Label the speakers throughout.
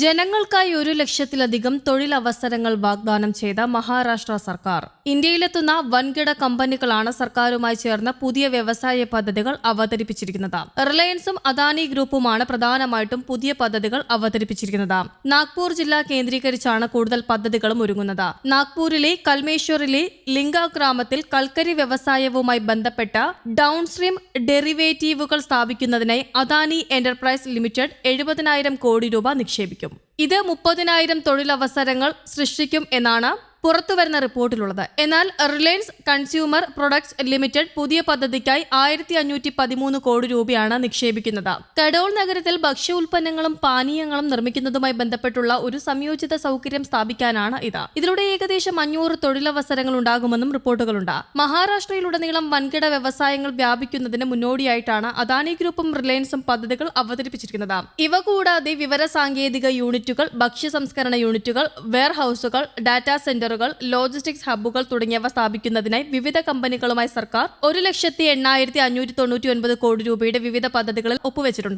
Speaker 1: ജനങ്ങൾക്കായി ഒരു ലക്ഷത്തിലധികം തൊഴിലവസരങ്ങൾ വാഗ്ദാനം ചെയ്ത മഹാരാഷ്ട്ര സർക്കാർ ഇന്ത്യയിലെത്തുന്ന വൻകിട കമ്പനികളാണ് സർക്കാരുമായി ചേർന്ന് പുതിയ വ്യവസായ പദ്ധതികൾ അവതരിപ്പിച്ചിരിക്കുന്നത് റിലയൻസും അദാനി ഗ്രൂപ്പുമാണ് പ്രധാനമായിട്ടും പുതിയ പദ്ധതികൾ അവതരിപ്പിച്ചിരിക്കുന്നത് നാഗ്പൂർ ജില്ല കേന്ദ്രീകരിച്ചാണ് കൂടുതൽ പദ്ധതികളും ഒരുങ്ങുന്നത് നാഗ്പൂരിലെ കൽമേശ്വറിലെ ലിംഗ ഗ്രാമത്തിൽ കൽക്കരി വ്യവസായവുമായി ബന്ധപ്പെട്ട ഡൗൺസ്ട്രീം ഡെറിവേറ്റീവുകൾ സ്ഥാപിക്കുന്നതിനായി അദാനി എന്റർപ്രൈസ് ലിമിറ്റഡ് എഴുപതിനായിരം കോടി രൂപ നിക്ഷേപിക്കും സൃഷ്ടിക്കും ഇത് മുപ്പതിനായിരം തൊഴിലവസരങ്ങൾ സൃഷ്ടിക്കും എന്നാണ് പുറത്തുവരുന്ന റിപ്പോർട്ടിലുള്ളത് എന്നാൽ റിലയൻസ് കൺസ്യൂമർ പ്രൊഡക്ട്സ് ലിമിറ്റഡ് പുതിയ പദ്ധതിക്കായി ആയിരത്തി അഞ്ഞൂറ്റി പതിമൂന്ന് കോടി രൂപയാണ് നിക്ഷേപിക്കുന്നത് കടോൾ നഗരത്തിൽ ഭക്ഷ്യ ഉൽപ്പന്നങ്ങളും പാനീയങ്ങളും നിർമ്മിക്കുന്നതുമായി ബന്ധപ്പെട്ടുള്ള ഒരു സംയോജിത സൗകര്യം സ്ഥാപിക്കാനാണ് ഇത് ഇതിലൂടെ ഏകദേശം അഞ്ഞൂറ് തൊഴിലവസരങ്ങൾ ഉണ്ടാകുമെന്നും റിപ്പോർട്ടുകളുണ്ട് മഹാരാഷ്ട്രയിലുടനീളം വൻകിട വ്യവസായങ്ങൾ വ്യാപിക്കുന്നതിന് മുന്നോടിയായിട്ടാണ് അദാനി ഗ്രൂപ്പും റിലയൻസും പദ്ധതികൾ അവതരിപ്പിച്ചിരിക്കുന്നത് ഇവ കൂടാതെ വിവര സാങ്കേതിക യൂണിറ്റുകൾ ഭക്ഷ്യ സംസ്കരണ യൂണിറ്റുകൾ വെയർഹൌസുകൾ ഡാറ്റാ സെന്റർ സെന്ററുകൾ ലോജിസ്റ്റിക്സ് ഹബ്ബുകൾ തുടങ്ങിയവ സ്ഥാപിക്കുന്നതിനായി വിവിധ കമ്പനികളുമായി സർക്കാർ ഒരു ലക്ഷത്തി എണ്ണായിരത്തി അഞ്ഞൂറ്റി തൊണ്ണൂറ്റി ഒൻപത് കോടി രൂപയുടെ വിവിധ പദ്ധതികളിൽ ഒപ്പുവെച്ചിട്ടുണ്ട്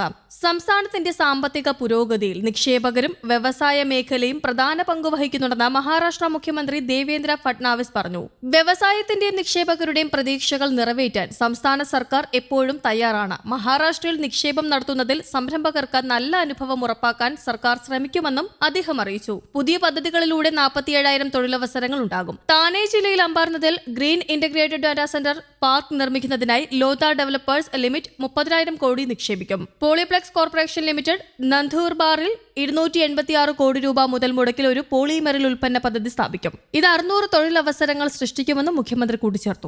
Speaker 1: സംസ്ഥാനത്തിന്റെ സാമ്പത്തിക പുരോഗതിയിൽ നിക്ഷേപകരും വ്യവസായ മേഖലയും പ്രധാന പങ്ക് വഹിക്കുന്നുണ്ടെന്ന് മഹാരാഷ്ട്ര മുഖ്യമന്ത്രി ദേവേന്ദ്ര ഫട്നാവിസ് പറഞ്ഞു വ്യവസായത്തിന്റെയും നിക്ഷേപകരുടെയും പ്രതീക്ഷകൾ നിറവേറ്റാൻ സംസ്ഥാന സർക്കാർ എപ്പോഴും തയ്യാറാണ് മഹാരാഷ്ട്രയിൽ നിക്ഷേപം നടത്തുന്നതിൽ സംരംഭകർക്ക് നല്ല അനുഭവം ഉറപ്പാക്കാൻ സർക്കാർ ശ്രമിക്കുമെന്നും അദ്ദേഹം അറിയിച്ചു പുതിയ പദ്ധതികളിലൂടെ നാൽപ്പത്തിയേഴായിരം തൊഴിലവസരം അവസരങ്ങൾ ഉണ്ടാകും താനെ ജില്ലയിൽ അമ്പാർന്നതിൽ green integrated data centre park നിർമ്മിക്കുന്നതിനായി ലോത ഡെവലപ്പേഴ്സ് ലിമിറ്റ് മുപ്പതിനായിരം കോടി നിക്ഷേപിക്കും പോളിപ്ലക്സ് കോർപ്പറേഷൻ ലിമിറ്റഡ് നന്ദൂർബാറിൽ ഇരുന്നൂറ്റി എൺപത്തിയാറ് കോടി രൂപ മുതൽ മുടക്കിൽ ഒരു പോളിമറിൽ ഉൽപ്പന്ന പദ്ധതി സ്ഥാപിക്കും ഇത് അറുന്നൂറ് തൊഴിലവസരങ്ങൾ സൃഷ്ടിക്കുമെന്നും മുഖ്യമന്ത്രി കൂട്ടിച്ചേർത്തു